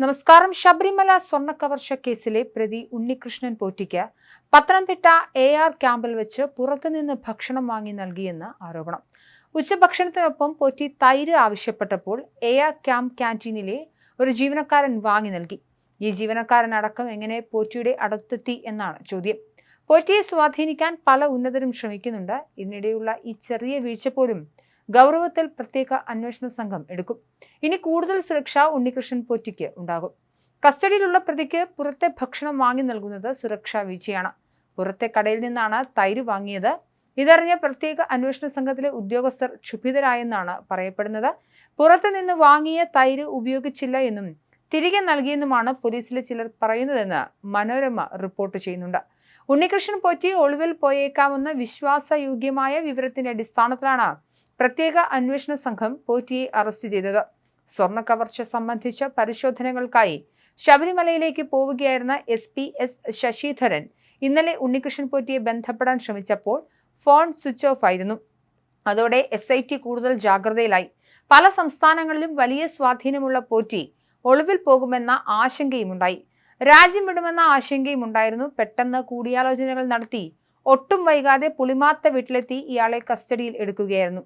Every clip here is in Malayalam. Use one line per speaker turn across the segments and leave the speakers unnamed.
നമസ്കാരം. ശബരിമല സ്വർണക്കവർച്ച കേസിലെ പ്രതി ഉണ്ണികൃഷ്ണൻ പോറ്റിക്ക് പത്തനംതിട്ട എ ആർ ക്യാമ്പിൽ വെച്ച് പുറത്തുനിന്ന് ഭക്ഷണം വാങ്ങി നൽകിയെന്ന് ആരോപണം. ഉച്ചഭക്ഷണത്തിനൊപ്പം പോറ്റി തൈര് ആവശ്യപ്പെട്ടപ്പോൾ എ ആർ ക്യാമ്പ് ക്യാന്റീനിലെ ഒരു ജീവനക്കാരൻ വാങ്ങി നൽകി. ഈ ജീവനക്കാരൻ അടക്കം എങ്ങനെ പോറ്റിയുടെ അടുത്തെത്തി എന്നാണ് ചോദ്യം. പോറ്റിയെ സ്വാധീനിക്കാൻ പല ഉന്നതരും ശ്രമിക്കുന്നുണ്ട്. ഇതിനിടെയുള്ള ഈ ചെറിയ വീഴ്ച പോലും ഗൗരവത്തിൽ പ്രത്യേക അന്വേഷണ സംഘം എടുക്കും. ഇനി കൂടുതൽ സുരക്ഷ ഉണ്ണികൃഷ്ണൻ പോറ്റിക്ക് ഉണ്ടാകും. കസ്റ്റഡിയിലുള്ള പ്രതിക്ക് പുറത്തെ ഭക്ഷണം വാങ്ങി നൽകുന്നത് സുരക്ഷാ വീഴ്ചയാണ്. പുറത്തെ കടയിൽ നിന്നാണ് തൈര് വാങ്ങിയത്. ഇതറിഞ്ഞ പ്രത്യേക അന്വേഷണ സംഘത്തിലെ ഉദ്യോഗസ്ഥർ ക്ഷുഭിതരായെന്നാണ് പറയപ്പെടുന്നത്. പുറത്തു നിന്ന് വാങ്ങിയ തൈര് ഉപയോഗിച്ചില്ല എന്നും തിരികെ നൽകിയെന്നുമാണ് പോലീസിലെ ചിലർ പറയുന്നതെന്ന് മനോരമ റിപ്പോർട്ട് ചെയ്യുന്നുണ്ട്. ഉണ്ണികൃഷ്ണൻ പോറ്റി ഒളിവിൽ പോയേക്കാമെന്ന വിശ്വാസയോഗ്യമായ വിവരത്തിന്റെ അടിസ്ഥാനത്തിലാണ് പ്രത്യേക അന്വേഷണ സംഘം പോറ്റിയെ അറസ്റ്റ് ചെയ്തത്. സ്വർണ കവർച്ച സംബന്ധിച്ച പരിശോധനകൾക്കായി ശബരിമലയിലേക്ക് പോവുകയായിരുന്ന എസ് പി എസ് ശശിധരൻ ഇന്നലെ ഉണ്ണികൃഷ്ണൻ പോറ്റിയെ ബന്ധപ്പെടാൻ ശ്രമിച്ചപ്പോൾ ഫോൺ സ്വിച്ച് ഓഫ് ആയിരുന്നു. അതോടെ എസ് ഐ ടി കൂടുതൽ ജാഗ്രതയിലായി. പല സംസ്ഥാനങ്ങളിലും വലിയ സ്വാധീനമുള്ള പോറ്റി ഒളിവിൽ പോകുമെന്ന ആശങ്കയുമുണ്ടായി. രാജ്യം വിടുമെന്ന ആശങ്കയും ഉണ്ടായിരുന്നു പെട്ടെന്ന് കൂടിയാലോചനകൾ നടത്തി ഒട്ടും വൈകാതെ പുളിമാത്ത വീട്ടിലെത്തി ഇയാളെ കസ്റ്റഡിയിൽ എടുക്കുകയായിരുന്നു.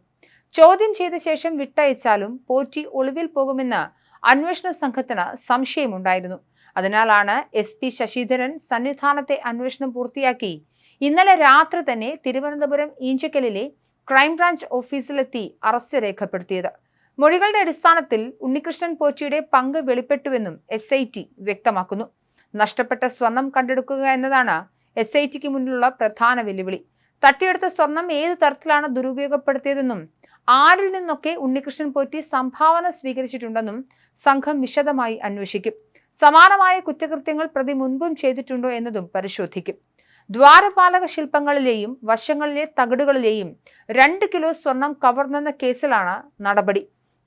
ചോദ്യം ചെയ്ത ശേഷം വിട്ടയച്ചാലും പോറ്റി ഒളിവിൽ പോകുമെന്ന് അന്വേഷണ സംഘത്തിന് സംശയമുണ്ടായിരുന്നു. അതിനാലാണ് എസ് പി ശശിധരൻ സന്നിധാനത്തെ അന്വേഷണം പൂർത്തിയാക്കി ഇന്നലെ രാത്രി തന്നെ തിരുവനന്തപുരം ഈഞ്ചക്കലിലെ ക്രൈംബ്രാഞ്ച് ഓഫീസിലെത്തി അറസ്റ്റ് രേഖപ്പെടുത്തിയത്. മൊഴികളുടെ അടിസ്ഥാനത്തിൽ ഉണ്ണികൃഷ്ണൻ പോറ്റിയുടെ പങ്ക് വെളിപ്പെട്ടുവെന്നും എസ് വ്യക്തമാക്കുന്നു. നഷ്ടപ്പെട്ട സ്വർണം കണ്ടെടുക്കുക എന്നതാണ് എസ് ഐ ടിക്ക് മുന്നിലുള്ള പ്രധാന വെല്ലുവിളി. തട്ടിയെടുത്ത സ്വർണം ഏതു തരത്തിലാണ് ദുരുപയോഗപ്പെടുത്തിയതെന്നും ആരിൽ നിന്നൊക്കെ ഉണ്ണികൃഷ്ണൻ പോറ്റി സംഭാവന സ്വീകരിച്ചിട്ടുണ്ടെന്നും സംഘം വിശദമായി അന്വേഷിക്കും. സമാനമായ കുറ്റകൃത്യങ്ങൾ പ്രതി മുൻപും ചെയ്തിട്ടുണ്ടോ എന്നതും പരിശോധിക്കും. ദ്വാരപാലക ശില്പങ്ങളിലെയും വശങ്ങളിലെ തകിടുകളിലെയും രണ്ട് കിലോ സ്വർണം കവർന്നെന്ന കേസിലാണ് നടപടി.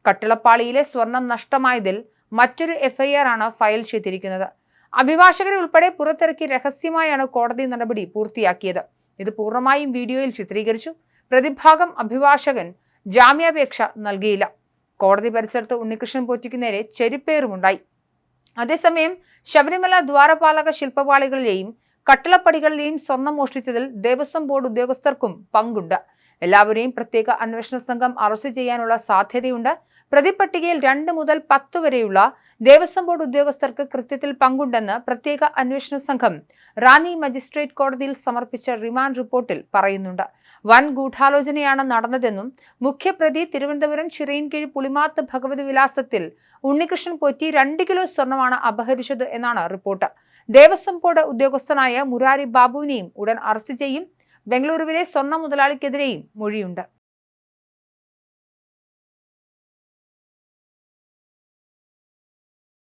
കട്ടിളപ്പാളിയിലെ സ്വർണം നഷ്ടമായതിൽ മറ്റൊരു എഫ്ഐആർ ആണ് ഫയൽ ചെയ്തിരിക്കുന്നത്. അഭിഭാഷകരെ ഉൾപ്പെടെ പുറത്തിറക്കി രഹസ്യമായാണ് കോടതി നടപടി പൂർത്തിയാക്കിയത്. ഇത് പൂർണമായും വീഡിയോയിൽ ചിത്രീകരിച്ചു. പ്രതിഭാഗം അഭിഭാഷകൻ ജാമ്യാപേക്ഷ നൽകിയില്ല. കോടതി പരിസരത്ത് ഉണ്ണികൃഷ്ണൻ പോറ്റിക്ക് നേരെ ചെരുപ്പേറുമുണ്ടായി. അതേസമയം ശബരിമല ദ്വാരപാലക ശില്പപാളികളിലെയും കട്ടിളപ്പടികളിലെയും സ്വർണം മോഷ്ടിച്ചതിൽ ദേവസ്വം ബോർഡ് ഉദ്യോഗസ്ഥർക്കും പങ്കുണ്ട്. എല്ലാവരെയും പ്രത്യേക അന്വേഷണ സംഘം അറസ്റ്റ് ചെയ്യാനുള്ള സാധ്യതയുണ്ട്. പ്രതിപട്ടികയിൽ രണ്ട് മുതൽ പത്ത് വരെയുള്ള ദേവസ്വം ബോർഡ് ഉദ്യോഗസ്ഥർക്ക് കൃത്യത്തിൽ പങ്കുണ്ടെന്ന് പ്രത്യേക അന്വേഷണ സംഘം റാന്നി മജിസ്ട്രേറ്റ് കോടതിയിൽ സമർപ്പിച്ച റിമാൻഡ് റിപ്പോർട്ടിൽ പറയുന്നുണ്ട്. വൻ ഗൂഢാലോചനയാണ് നടന്നതെന്നും മുഖ്യപ്രതി തിരുവനന്തപുരം ചിറയിൻകീഴ് പുളിമാത്ത് ഭഗവതി വിലാസത്തിൽ ഉണ്ണികൃഷ്ണൻ പോറ്റി രണ്ട് കിലോ സ്വർണമാണ് അപഹരിച്ചത് എന്നാണ് റിപ്പോർട്ട്. ദേവസ്വം ബോർഡ് ഉദ്യോഗസ്ഥനായ മുരാരി ബാബുവിനെയും ഉടൻ അറസ്റ്റ് ചെയ്യും. ബംഗളൂരുവിലെ സ്വർണ്ണ മുതലാളിക്കെതിരെയും മൊഴിയുണ്ട്